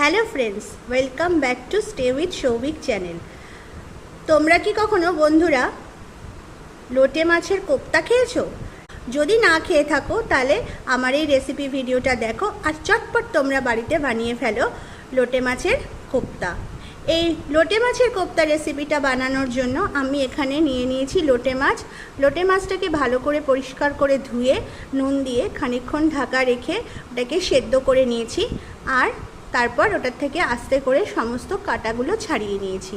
Hello friends welcome back to stay with Souvik channel তোমরা কি কখনো বন্ধুরা লোটে মাছের কোপ্তা খেয়েছো? যদি না খেয়ে থাকো, তাহলে আমার এই রেসিপি ভিডিওটা দেখো আর চটপট তোমরা বাড়িতে বানিয়ে ফেলো লোটে মাছের কোপ্তা। এই লোটে মাছের কোপ্তা রেসিপিটা বানানোর জন্য আমি এখানে নিয়ে নিয়েছি লোটে মাছ। লোটে মাছটাকে ভালো করে পরিষ্কার করে ধুয়ে, নুন দিয়ে খানিকক্ষণ ঢাকা রেখে ওটাকে সেদ্ধ করে নিয়েছি। আর তারপর ওটার থেকে আস্তে করে সমস্ত কাটাগুলো ছাড়িয়ে নিয়েছি।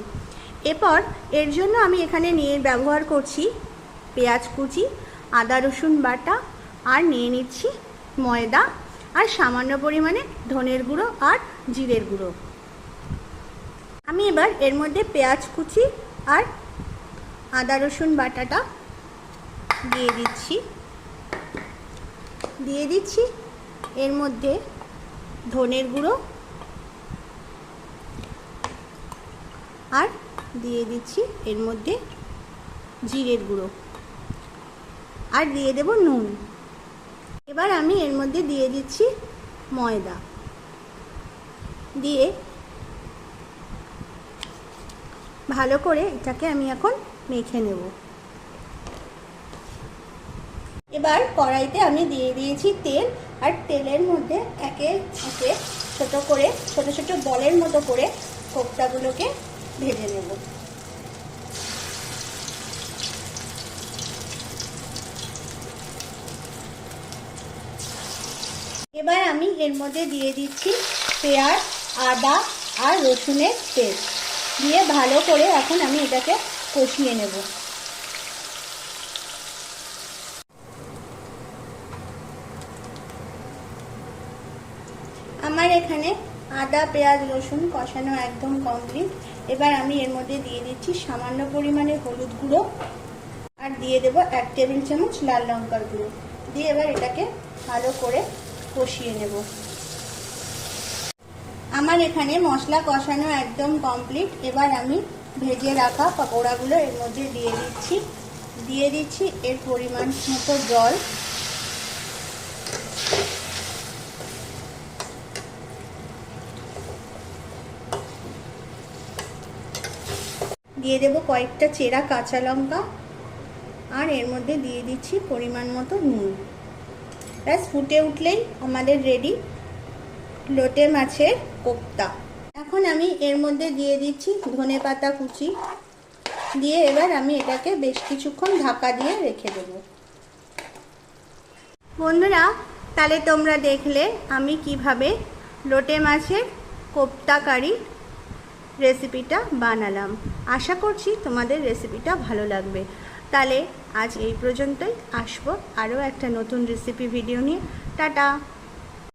এরপর এর জন্য আমি এখানে নিয়ে ব্যবহার করছি পেঁয়াজ কুচি, আদা রসুন বাটা, আর নিয়ে নিচ্ছি ময়দা, আর সামান্য পরিমাণে ধনের গুঁড়ো আর জিরের গুঁড়ো। আমি এবার এর মধ্যে পেঁয়াজ কুচি আর আদা রসুন বাটাটা দিয়ে দিচ্ছি। দিয়ে দিচ্ছি এর মধ্যে ধনের গুঁড়ো আর দিয়ে দিচ্ছি এর মধ্যে জিরের গুঁড়ো। আর দিয়ে দেব নুন। এবার আমি এর মধ্যে দিয়ে দিচ্ছি ময়দা। দিয়ে ভালো করে এটাকে আমি এখন মেখে নেব। এবার কড়াইতে আমি দিয়ে দিয়েছি তেল। আর তেলের মধ্যে একে একে ছোট করে, ছোট ছোট বলের মতো করে কোপ্তাগুলোকে ভেজে নেব। এবার আমি এর মধ্যে দিয়ে দিচ্ছি পেঁয়াজ, আদা আর রসুনের পেস্ট। দিয়ে ভালো করে এখন আমি এটাকে কষিয়ে নেব। আমার এখানে আদা, পেঁয়াজ, রসুন কষানো একদম কমপ্লিট এবার আমি এর মধ্যে দিয়ে দিচ্ছি সামান্য পরিমাণে হলুদ গুঁড়ো। আর দিয়ে দেব এক টেবিল চামচ লাল লঙ্কার গুঁড়ো। দিয়ে এবার এটাকে ভালো করে কষিয়ে নেব। আমার এখানে মশলা কষানো একদম কমপ্লিট এবার আমি ভেজে রাখা পকোড়াগুলো এর মধ্যে দিয়ে দিচ্ছি। দিয়ে দিচ্ছি এর পরিমাণ মতো জল। দিয়ে দেব কয়েকটা চেরা কাঁচা লঙ্কা আর এর মধ্যে দিয়ে দিচ্ছি পরিমাণ মতো নুন। ব্যাস, ফুটে উঠলেই আমাদের রেডি লোটে মাছের কোপ্তা। এখন আমি এর মধ্যে দিয়ে দিচ্ছি ধনে পাতা কুচি। দিয়ে এবার আমি এটাকে বেশ কিছুক্ষণ ঢাকা দিয়ে রেখে দেব। বন্ধুরা, তাহলে তোমরা দেখলে আমি কীভাবে লোটে মাছের কোপ্তা কারি রেসিপিটা বানালাম। আশা করছি তোমাদের রেসিপিটা ভালো লাগবে। তাহলে আজ এই পর্যন্তই। আসব আরও একটা নতুন রেসিপি ভিডিও নিয়ে। টাটা!